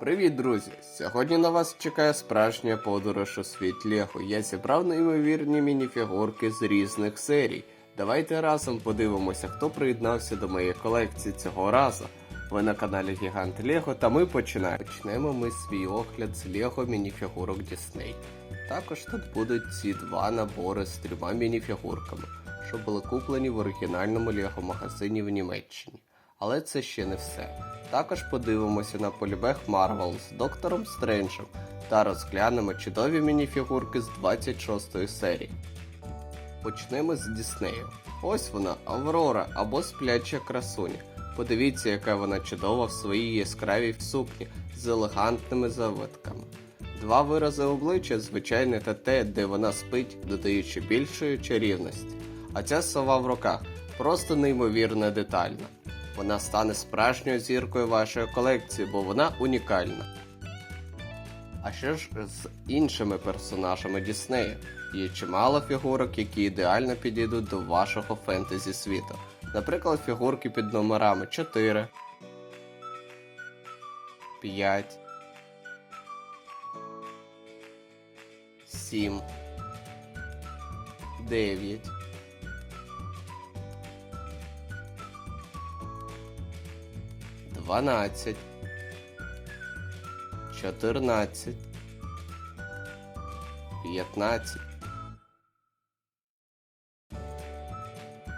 Привіт, друзі! Сьогодні на вас чекає справжня подорож у світ Лего. Я зібрав неймовірні мініфігурки з різних серій. Давайте разом подивимося, хто приєднався до моєї колекції цього разу. Ви на каналі Гігант Лего, та ми починаємо. Почнемо ми свій огляд з Лего мініфігурок Disney. Також тут будуть ці два набори з трьома мініфігурками, що були куплені в оригінальному Лего магазині в Німеччині. Але це ще не все. Також подивимося на полібег Марвел з Доктором Стренджем та розглянемо чудові мініфігурки з 26 серії. Почнемо з Діснею. Ось вона, Аврора або спляча красуня. Подивіться, яка вона чудова в своїй яскравій сукні з елегантними завитками. Два вирази обличчя, звичайне та те, де вона спить, додаючи більшої чарівності. А ця сова в руках просто неймовірно детальна. Вона стане справжньою зіркою вашої колекції, бо вона унікальна. А що ж з іншими персонажами Діснею? Є чимало фігурок, які ідеально підійдуть до вашого фентезі світу. Наприклад, фігурки під номерами 4, 5, 7, 9, 12, 14, 15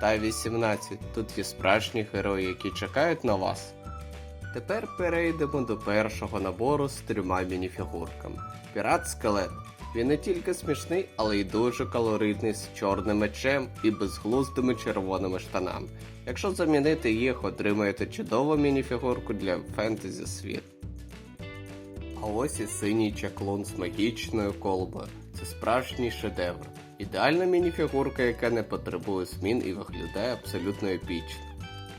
та 18. Тут є справжні герої, які чекають на вас. Тепер перейдемо до першого набору з трьома мініфігурками. Пірат скелет. Він не тільки смішний, але й дуже калоритний з чорним мечем і безглуздими червоними штанами. Якщо замінити їх, отримаєте чудову мініфігурку для фентезі світ. А ось і синій чаклун з магічною колбою. Це справжній шедевр. Ідеальна мініфігурка, яка не потребує змін і виглядає абсолютно епічно.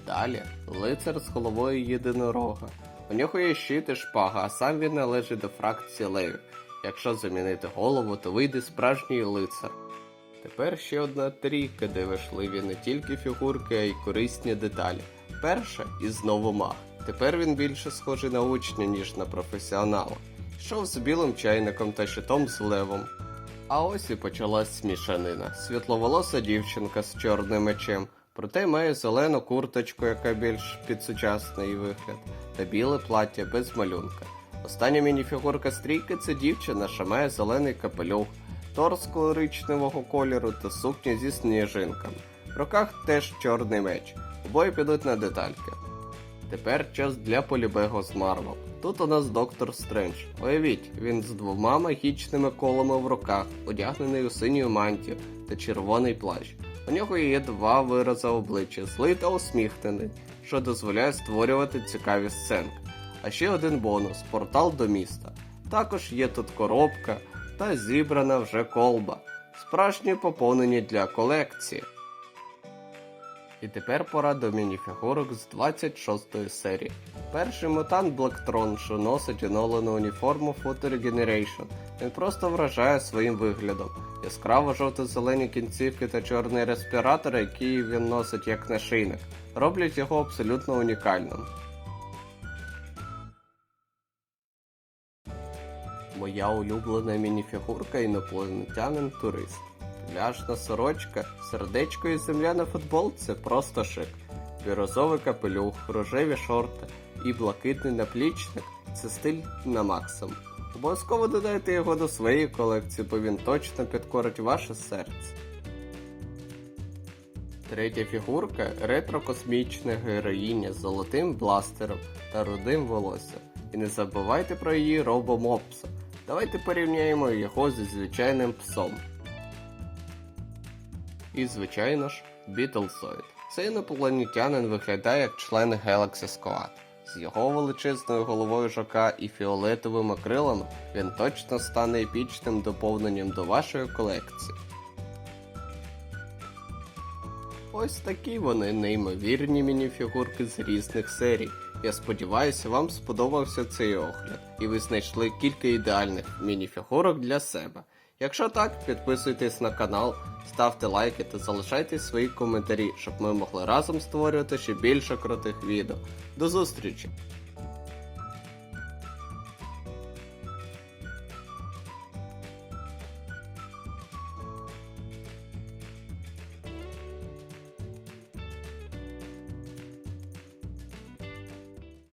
Далі лицар з головою єдинорога. У нього є щит і шпага, а сам він належить до фракції левів. Якщо замінити голову, то вийде справжній лицар. Тепер ще одна трійка, де важливі не тільки фігурки, а й корисні деталі. Перша і знову маг. Тепер він більше схожий на учня, ніж на професіонала. Йшов з білим чайником та щитом з левом. А ось і почалась смішанина. Світловолоса дівчинка з чорним мечем, проте має зелену курточку, яка більш під сучасний вигляд, та біле плаття без малюнка. Остання мініфігурка стрійки це дівчина, що має зелений капелюх, торс коричневого кольору та сукня зі сніжинками. В руках теж чорний меч. Обоє підуть на детальки. Тепер час для полібего з Марвел. Тут у нас доктор Стрендж. Уявіть, він з двома магічними колами в руках, одягнений у синю мантію та червоний плащ. У нього є два вирази обличчя, злий та усміхнений, що дозволяє створювати цікаві сценки. А ще один бонус портал до міста. Також є тут коробка та зібрана вже колба. Справжнє поповнення для колекції. І тепер пора до мініфігурок з 26 серії. Перший мутант Блектрон, що носить оновлену уніформу Future Generation. Він просто вражає своїм виглядом. Яскраво жовто-зелені кінцівки та чорний респіратор, який він носить як нашийник, роблять його абсолютно унікальним. Моя улюблена мініфігурка інопланетянин турист. Пляжна сорочка, сердечко і земля на футбол це просто шик. Бірозовий капелюх, рожеві шорти і блакитний наплічник це стиль на максимум. Обов'язково додайте його до своєї колекції, бо він точно підкорить ваше серце. Третя фігурка ретро-космічна героїня з золотим бластером та рудим волоссям. І не забувайте про її робомопса. Давайте порівняємо його зі звичайним псом. І, звичайно ж, Бітлсоїд. Цей інопланетянин виглядає як член Galaxy Squad. З його величезною головою жака і фіолетовими крилами він точно стане епічним доповненням до вашої колекції. Ось такі вони неймовірні мініфігурки з різних серій. Я сподіваюся, вам сподобався цей огляд, і ви знайшли кілька ідеальних мініфігурок для себе. Якщо так, підписуйтесь на канал, ставте лайки та залишайте свої коментарі, щоб ми могли разом створювати ще більше крутих відео. До зустрічі!